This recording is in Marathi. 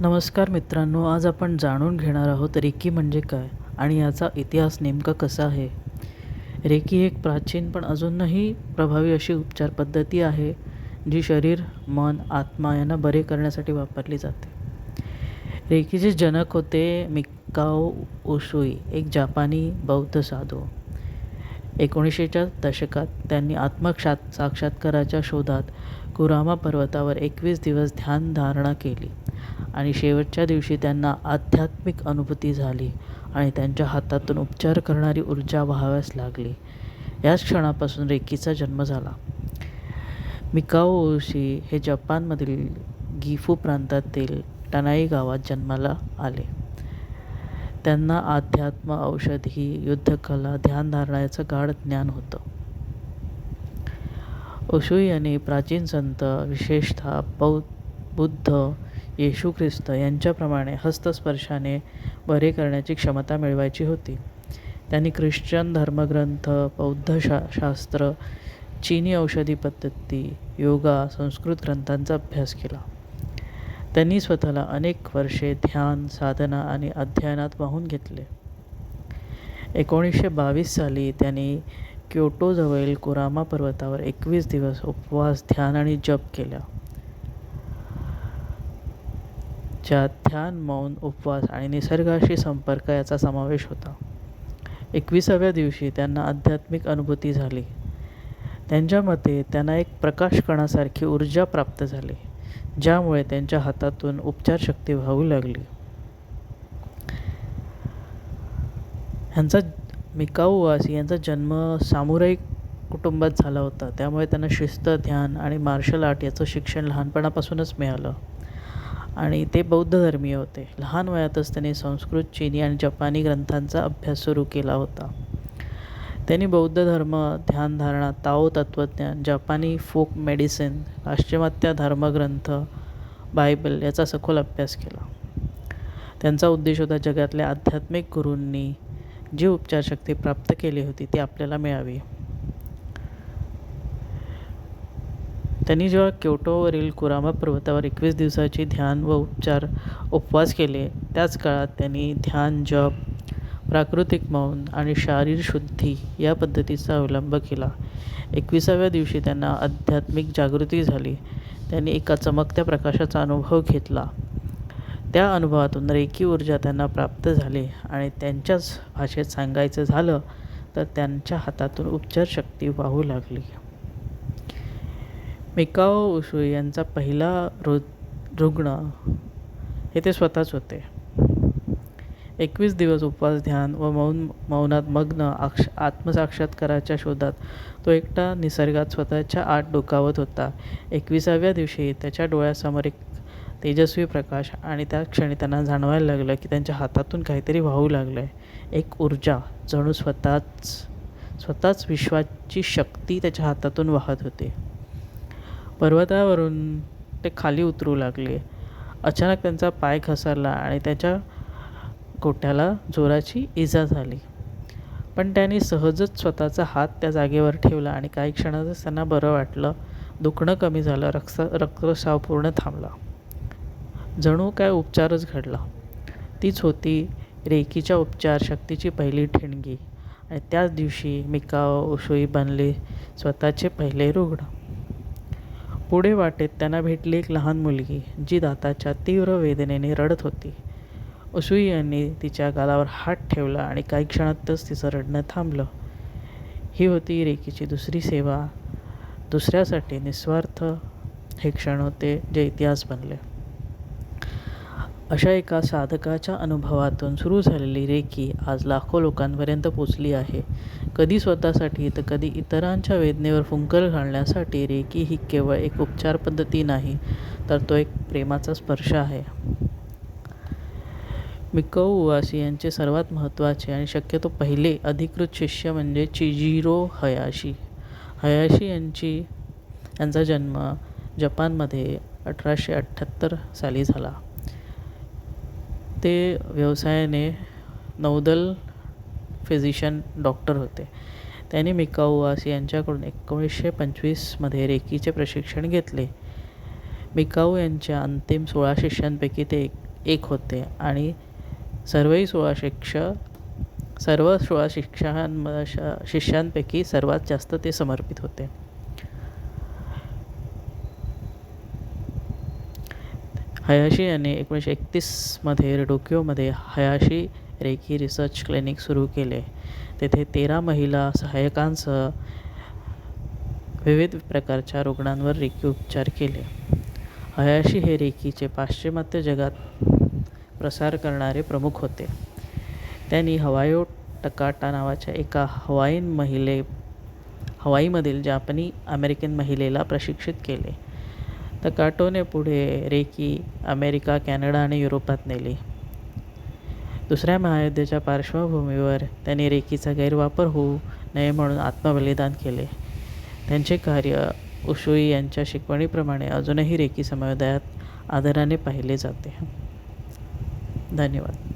नमस्कार मित्रांनो आज आपण जाणून घेणार आहोत रेकी म्हणजे काय आणि याचा इतिहास नेमका कसा आहे? रेकी एक प्राचीन पण अजूनही प्रभावी अशी उपचार पद्धती आहे जी शरीर मन आत्मा यांना बरे करण्यासाठी वापरली जाते. रेकीचे जनक होते मिकाओ उशुई एक जापानी बौद्ध साधू. एकोणीसशेच्या दशकात त्यांनी आत्मक्षात साक्षात्काराच्या शोधात कुरामा पर्वतावर एकवीस दिवस ध्यानधारणा केली. आणि शेवटच्या दिवशी त्यांना आध्यात्मिक अनुभूती झाली आणि त्यांच्या हातातून उपचार करणारी ऊर्जा व्हाव्यास लागली. याच क्षणापासून रेकीचा जन्म झाला. मिकाओ ओशी हे जपानमधील गिफू प्रांतातील टनाई गावात जन्माला आले. त्यांना अध्यात्म औषधी युद्धकला ध्यानधारणाचं गाढ ज्ञान होतं. ओशुई यांनी प्राचीन संत विशेषतः बौ बुद्ध येशू ख्रिस्त यांच्याप्रमाणे हस्तस्पर्शाने बरे करण्याची क्षमता मिळवायची होती. त्यांनी ख्रिश्चन धर्मग्रंथ बौद्ध शा शास्त्र चीनी औषधी पद्धती योगा संस्कृत ग्रंथांचा अभ्यास केला. त्यांनी स्वतःला अनेक वर्षे ध्यान साधना आणि अध्ययनात वाहून घेतले. एकोणीसशे बावीस साली त्यांनी क्योटोजवळील कुरामा पर्वतावर एकवीस दिवस उपवास ध्यान आणि जप केला. ज्यात ध्यान मौन उपवास आणि निसर्गाशी संपर्क याचा समावेश होता. एकविसाव्या दिवशी त्यांना आध्यात्मिक अनुभूती झाली. त्यांच्या मते त्यांना एक प्रकाशकणासारखी ऊर्जा प्राप्त झाली ज्यामुळे त्यांच्या हातातून उपचारशक्ती वाहू लागली. ह्यांचा मिकाऊ वासी यांचा जन्म सामुराई कुटुंबात झाला होता. त्यामुळे त्यांना शिस्त ध्यान आणि मार्शल आर्ट याचं शिक्षण लहानपणापासूनच मिळालं. आणि ते बौद्ध धर्मीय होते. लहान वयातच त्यांनी संस्कृत चिनी आणि जपानी ग्रंथांचा अभ्यास सुरू केला होता. त्यांनी बौद्ध धर्म ध्यानधारणा ताओ तत्त्वज्ञान जपानी फोक मेडिसिन पाश्चिमात्य धर्मग्रंथ बायबल याचा सखोल अभ्यास केला. त्यांचा उद्देश होता जगातल्या आध्यात्मिक गुरूंनी जी उपचारशक्ती प्राप्त केली होती ती आपल्याला मिळावी. त्यांनी जेव्हा क्योटोवरील कुरामा पर्वतावर एकवीस दिवसाची ध्यान व उपचार उपवास केले त्याच काळात त्यांनी ध्यान जप प्राकृतिक मौन आणि शारीर शुद्धी या पद्धतीचा अवलंब केला. एकविसाव्या दिवशी त्यांना आध्यात्मिक जागृती झाली. त्यांनी एका चमकत्या प्रकाशाचा अनुभव घेतला. त्या अनुभवातून रेकी ऊर्जा त्यांना प्राप्त झाली आणि त्यांच्याच भाषेत सांगायचं झालं तर त्यांच्या हातातून उपचारशक्ती वाहू लागली. मिकाओ उशुई यांचा पहिला रु रुग्ण हे ते स्वतःच होते. एकवीस दिवस उपवास ध्यान व मौन मौनात मग्न आक्ष आत्मसाक्षात्काराच्या शोधात तो एकटा निसर्गात स्वतःच्या आत डोकावत होता. एकविसाव्या दिवशी त्याच्या डोळ्यासमोर एक तेजस्वी प्रकाश आणि त्या क्षणी त्यांना जाणवायला लागलं की त्यांच्या हातातून काहीतरी वाहू लागलं आहे एक ऊर्जा जणू स्वतःच स्वतःच विश्वाची शक्ती त्याच्या हातातून वाहत होती. पर्वतावरून ते खाली उतरू लागले. अचानक त्यांचा पाय घसरला आणि त्याच्या गोट्याला जोराची इजा झाली. पण त्यांनी सहजच स्वतःचा हात त्या जागेवर ठेवला आणि काही क्षणातच त्यांना बरं वाटलं. दुखणं कमी झालं रक्त रक्तस्राव पूर्ण थांबला. जणू काय उपचारच घडला. तीच होती रेकीच्या उपचार शक्तीची पहिली ठिणगी. आणि त्याच दिवशी मिकाओ उशोई बनले स्वतःचे पहिले रुग्ण. पुढे वाटेत त्यांना भेटली एक लहान मुलगी जी दाताच्या तीव्र वेदनेने रडत होती. उसुई यांनी तिच्या गालावर हात ठेवला आणि काही क्षणातच तिचं रडणं थांबलं. ही होती रेकीची दुसरी सेवा. दुसऱ्यासाठी निस्वार्थ हे क्षण होते जे इतिहास बनले. अशा एका साधकाच्या अनुभवातून सुरू झालेली रेकी आज लाखो लोकांपर्यंत पोचली आहे. कधी स्वतःसाठी तर कधी इतरांच्या वेदनेवर फुंकर घालण्यासाठी रेकी ही केवळ एक उपचार पद्धती नाही तर तो एक प्रेमाचा स्पर्श आहे. मिकौ उवासी यांचे सर्वात महत्त्वाचे आणि शक्यतो पहिले अधिकृत शिष्य म्हणजे चिजिरो हयाशी. हयाशी यांची यांचा जन्म जपानमध्ये अठराशे अठ्ठ्याहत्तर साली झाला. ते व्यवसायाने नौदल फिजिशियन डॉक्टर होते. त्यांनी मिकाऊवास यांच्याकडून एकोणीसशे पंचवीसमध्ये रेकीचे प्रशिक्षण घेतले. मिकाऊ यांच्या अंतिम सोळा शिष्यांपैकी ते एक एक होते आणि सर्वही सोळा शिष्य सर्व सोळा शिक्षां शिष्यांपैकी सर्वात जास्त ते समर्पित होते. हयाशी याने एकोणीसशे एकतीसमध्ये टोकियोमध्ये हयाशी रेकी रिसर्च क्लिनिक सुरू केले. तेथे तेरा महिला सहाय्यकांसह विविध प्रकारच्या रुग्णांवर रेकी उपचार केले. हयाशी हे रेकीचे पाश्चिमात्य जगात प्रसार करणारे प्रमुख होते. त्यांनी हवायो टकाटा नावाच्या एका हवाईन महिले हवाईमधील जापानी अमेरिकन महिलेला प्रशिक्षित केले. तकाटोने पुढे रेकी अमेरिका कॅनडा आणि युरोपात नेली. दुसऱ्या महायुद्धाच्या पार्श्वभूमीवर त्यांनी रेकीचा गैरवापर होऊ नये म्हणून आत्मबलिदान केले. त्यांचे कार्य उशुई यांच्या शिकवणीप्रमाणे अजूनही रेकी समुदायात आदराने पाहिले जाते. धन्यवाद.